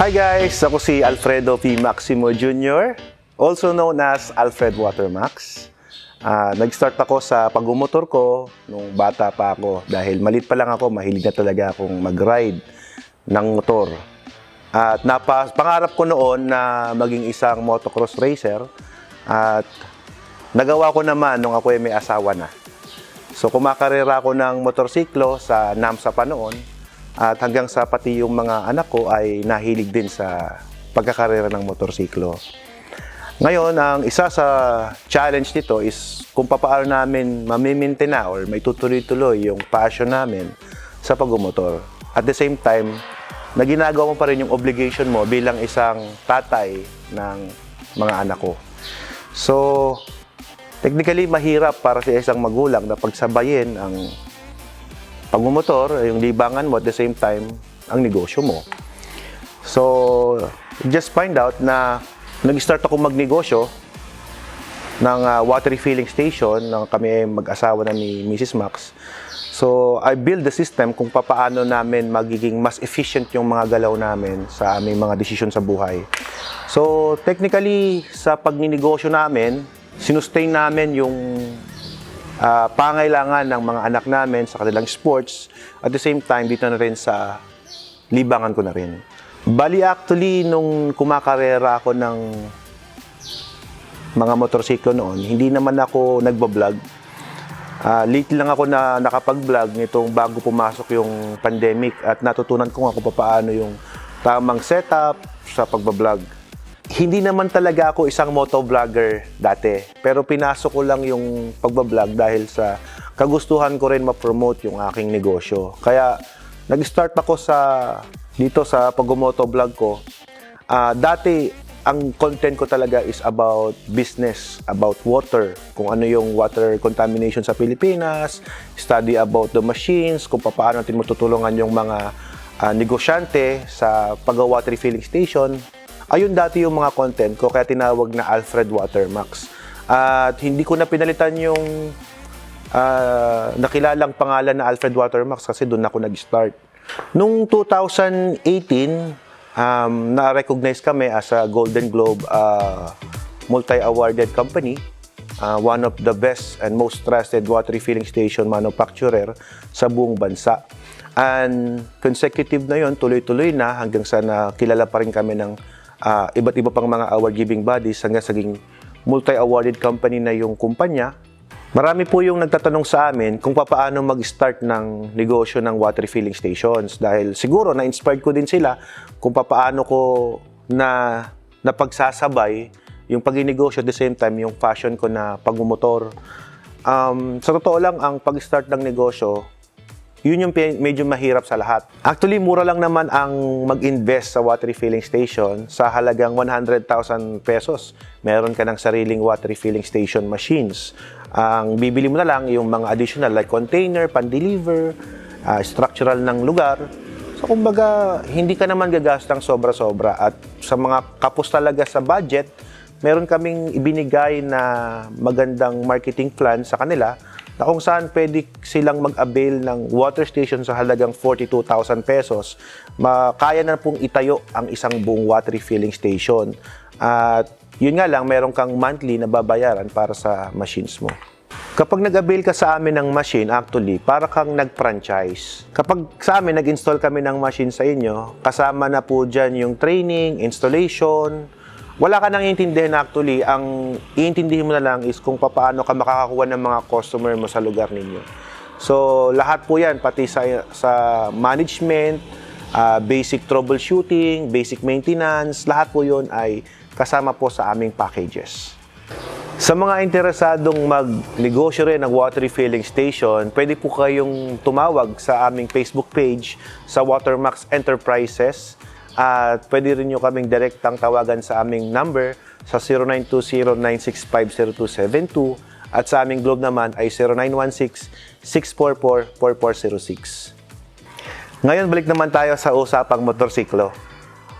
Hi guys! Ako si Alfredo P. Maximo Jr., also known as Alfred Watermax. Ah, nag-start ako sa pagmumotor ko nung bata pa ako dahil malit pa lang ako, mahilig na talaga akong mag-ride ng motor. At napa, pangarap ko noon na maging isang motocross racer at nagawa ko naman nung ako ay may asawa na. So kumakarera ako ng motorsiklo sa NAMSA pa noon at hanggang sa pati yung mga anak ko ay nahilig din sa pagkakarera ng motorsiklo. Ngayon, ang isa sa challenge nito is kung paano namin mamimaintain na or may tutuloy-tuloy yung passion namin sa pagmumotor. At the same time, na ginagawa mo pa rin yung obligation mo bilang isang tatay ng mga anak ko. So, technically mahirap para sa isang magulang na pagsabayin ang pagmumotor, yung libangan mo at the same time ang negosyo mo. So, just find out na nag-start ako magnegosyo ng ah, water refilling station nang kami ay mag-asawa na ni Mrs. Max. So, I build the system kung papaano namin magiging mas efficient yung mga galaw namin sa aming mga desisyon sa buhay. So, technically, sa pagninegosyo namin, sinustain namin yung ah, pangailangan ng mga anak namin sa kanilang sports. At the same time, dito na rin sa libangan ko na rin. Bali actually, nung kumakarera ako ng mga motorsiklo noon, hindi naman ako nagbablog. Ah, late lang ako na nakapag-vlog nitong bago pumasok yung pandemic at natutunan ko nga kung paano yung tamang setup sa pagbablog. Hindi naman talaga ako isang motovlogger dati, pero pinasok ko lang yung pagbablog dahil sa kagustuhan ko rin ma-promote yung aking negosyo. Kaya nag-start ako sa dito sa pag-motovlog ko. Ah, dati ang content ko talaga is about business, about water, kung ano yung water contamination sa Pilipinas, study about the machines, kung paano natin matutulungan yung mga ah, negosyante sa pag-water refilling station. Ayun dati yung mga content ko, kaya tinawag na Alfred Watermax. At hindi ko na pinalitan yung ah, nakilalang pangalan na Alfred Watermax kasi doon ako nag-start. Nung 2018, um, na-recognize kami as a Golden Globe uh, multi-awarded company, uh, one of the best and most trusted water refilling station manufacturer sa buong bansa. And consecutive na yon tuloy-tuloy na hanggang sa nakilala pa rin kami ng uh, iba't iba pang mga award-giving bodies hanggang saging multi-awarded company na yung kumpanya Marami po yung nagtatanong sa amin kung paano mag-start ng negosyo ng water refilling stations dahil siguro na-inspired ko din sila kung paano ko na napagsasabay yung pag-negosyo the same time yung passion ko na pagmumotor. Um, sa totoo lang, ang pag-start ng negosyo, yun yung medyo mahirap sa lahat. Actually, mura lang naman ang mag-invest sa water refilling station sa halagang 100,000 pesos. Meron ka ng sariling water refilling station machines. Ang bibili mo na lang yung mga additional like container, pan-deliver, ah, structural ng lugar. So kumbaga, hindi ka naman gagastang sobra-sobra at sa mga kapos talaga sa budget, meron kaming ibinigay na magandang marketing plan sa kanila na kung saan pwede silang mag-avail ng water station sa halagang 42,000 pesos. Kaya na pong itayo ang isang buong water refilling station. At yun nga lang, meron kang monthly na babayaran para sa machines mo. Kapag nag-avail ka sa amin ng machine, actually, para kang nag-franchise. Kapag sa amin, nag-install kami ng machine sa inyo, kasama na po dyan yung training, installation, wala ka nang iintindihan actually. Ang iintindihin mo na lang is kung paano ka makakakuha ng mga customer mo sa lugar ninyo. So, lahat po yan, pati sa, sa management, ah, basic troubleshooting, basic maintenance, lahat po yun ay kasama po sa aming packages. Sa mga interesadong magnegosyo rin ng water refilling station, pwede po kayong tumawag sa aming Facebook page sa Watermax Enterprises at pwede rin nyo kaming direktang tawagan sa aming number sa 0920-9650272 at sa aming Globe naman ay 0916-644-4406. Ngayon, balik naman tayo sa usapang motorsiklo.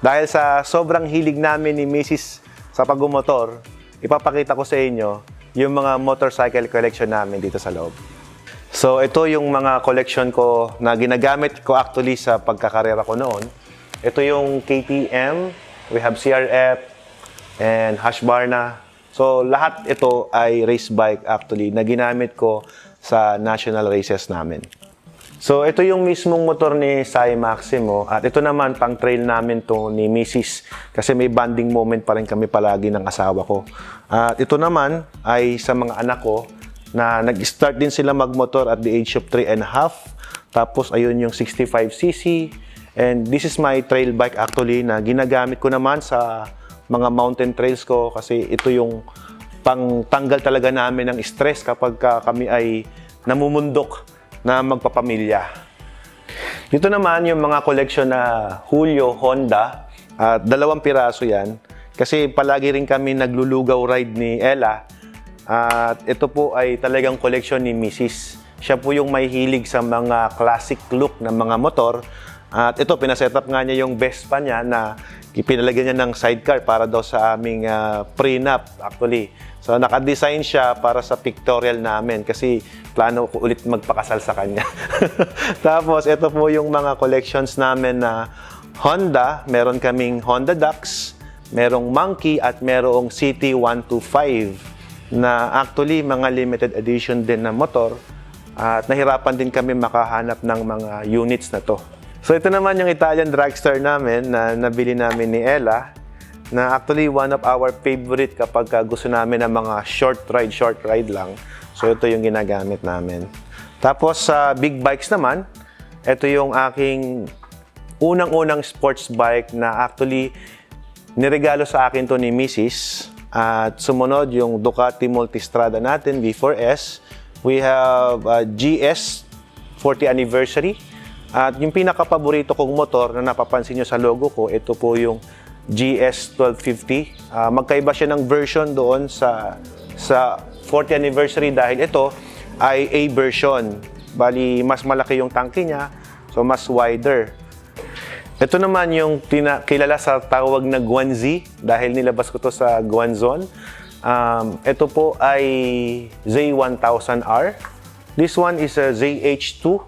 Dahil sa sobrang hilig namin ni Mrs. sa pagmumotor, ipapakita ko sa inyo yung mga motorcycle collection namin dito sa loob. So, ito yung mga collection ko na ginagamit ko actually sa pagkakarera ko noon. Ito yung KTM, we have CRF, and Hashbarna. So, lahat ito ay race bike actually na ginamit ko sa national races namin. So, ito yung mismong motor ni Sai Maximo at ito naman pang trail namin to ni Mrs. kasi may bonding moment pa rin kami palagi ng asawa ko. At ito naman ay sa mga anak ko na nag-start din sila magmotor at the age of 3 and a half. Tapos ayun yung 65cc and this is my trail bike actually na ginagamit ko naman sa mga mountain trails ko kasi ito yung pang tanggal talaga namin ng stress kapag ka kami ay namumundok na magpapamilya. Dito naman yung mga collection na Julio Honda at dalawang piraso yan kasi palagi rin kami naglulugaw ride ni Ella at ito po ay talagang collection ni Mrs. Siya po yung may hilig sa mga classic look ng mga motor at ito pinaset up nga niya yung Vespa niya na pinalagyan niya ng sidecar para daw sa aming ah, prenup actually. So naka-design siya para sa pictorial namin kasi plano ko ulit magpakasal sa kanya. Tapos ito po yung mga collections namin na Honda, meron kaming Honda Dux, merong Monkey at merong CT125 na actually mga limited edition din na motor at nahirapan din kami makahanap ng mga units na to. So ito naman yung Italian dragster namin na nabili namin ni Ella na actually one of our favorite kapag ka gusto namin ng mga short ride, short ride lang. So ito yung ginagamit namin. Tapos sa big bikes naman, ito yung aking unang-unang sports bike na actually niregalo sa akin to ni Mrs. At sumunod yung Ducati Multistrada natin, V4S. We have uh, GS 40 anniversary. At yung pinaka-paborito kong motor na napapansin nyo sa logo ko, ito po yung GS 1250. Ah, magkaiba siya ng version doon sa sa 40 anniversary dahil ito ay A version. Bali, mas malaki yung tangke niya, so mas wider. Ito naman yung tina- kilala sa tawag na Guanzi dahil nilabas ko to sa Guanzon. Um, ito po ay Z1000R. This one is a ZH2.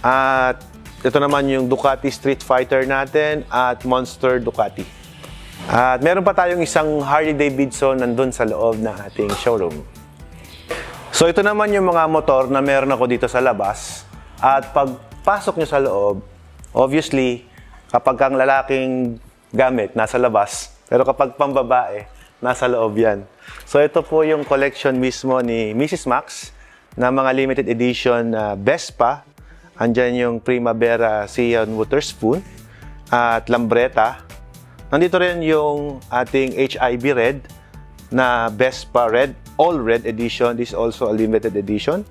At ito naman yung Ducati Street Fighter natin at Monster Ducati. At meron pa tayong isang Harley Davidson nandun sa loob ng ating showroom. So ito naman yung mga motor na meron ako dito sa labas. At pagpasok nyo sa loob, obviously, kapag ang lalaking gamit nasa labas, pero kapag pambabae, nasa loob yan. So ito po yung collection mismo ni Mrs. Max na mga limited edition na Vespa. Andyan yung Primavera Sian Waterspoon at Lambretta. Nandito rin yung ating HIB Red na Vespa Red, All Red Edition. This is also a limited edition.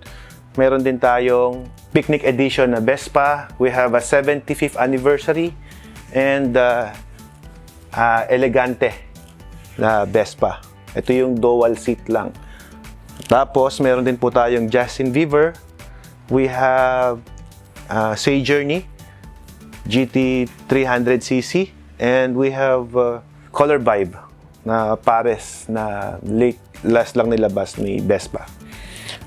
Meron din tayong Picnic Edition na Vespa. We have a 75th anniversary and uh, uh, Elegante na Vespa. Ito yung dual seat lang. Tapos, meron din po tayong Justin Bieber. We have uh, Say Journey GT 300cc and we have uh, Color Vibe na pares na late last lang nilabas ni Vespa.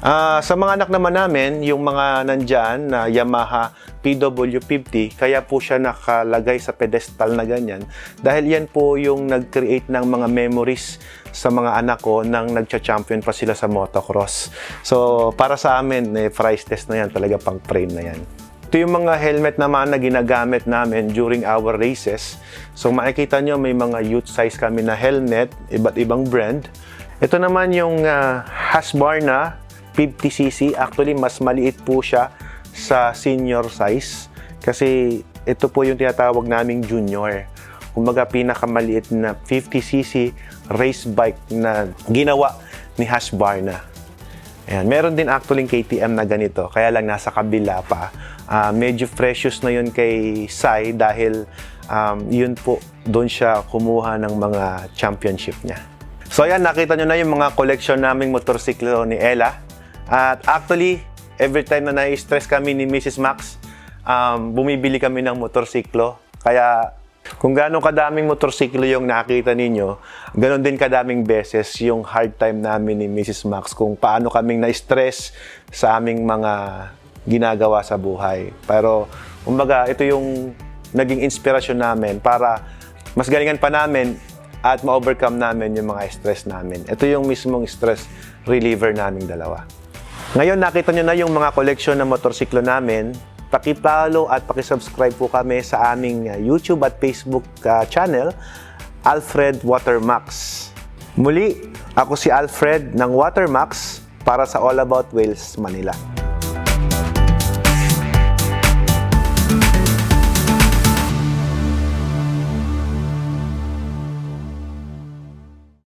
Ah, sa mga anak naman namin, yung mga nandyan na Yamaha PW50, kaya po siya nakalagay sa pedestal na ganyan dahil yan po yung nag-create ng mga memories sa mga anak ko nang nagcha-champion pa sila sa motocross. So, para sa amin, eh, price test na yan, talaga pang frame na yan. Ito yung mga helmet naman na ginagamit namin during our races. So makikita nyo may mga youth size kami na helmet, iba't ibang brand. Ito naman yung uh, Husqvarna 50cc. Actually, mas maliit po siya sa senior size. Kasi ito po yung tinatawag naming junior. Kumbaga, pinakamaliit na 50cc race bike na ginawa ni Husqvarna. Ayan. Meron din actually KTM na ganito, kaya lang nasa kabila pa. Ah, medyo precious na yun kay Sai dahil um, yun po, doon siya kumuha ng mga championship niya. So ayan, nakita nyo na yung mga collection naming motorsiklo ni Ella. At actually, every time na na-stress kami ni Mrs. Max, um, bumibili kami ng motorsiklo. Kaya kung gaano kadaming motorsiklo yung nakita ninyo, ganon din kadaming beses yung hard time namin ni Mrs. Max kung paano kaming na-stress sa aming mga ginagawa sa buhay. Pero, kumbaga, ito yung naging inspirasyon namin para mas galingan pa namin at ma-overcome namin yung mga stress namin. Ito yung mismong stress reliever naming dalawa. Ngayon, nakita nyo na yung mga koleksyon ng motorsiklo namin. Paki-follow at paki-subscribe po kami sa aming uh, YouTube at Facebook uh, channel, Alfred Watermax. Muli, ako si Alfred ng Watermax para sa All About Wales, Manila.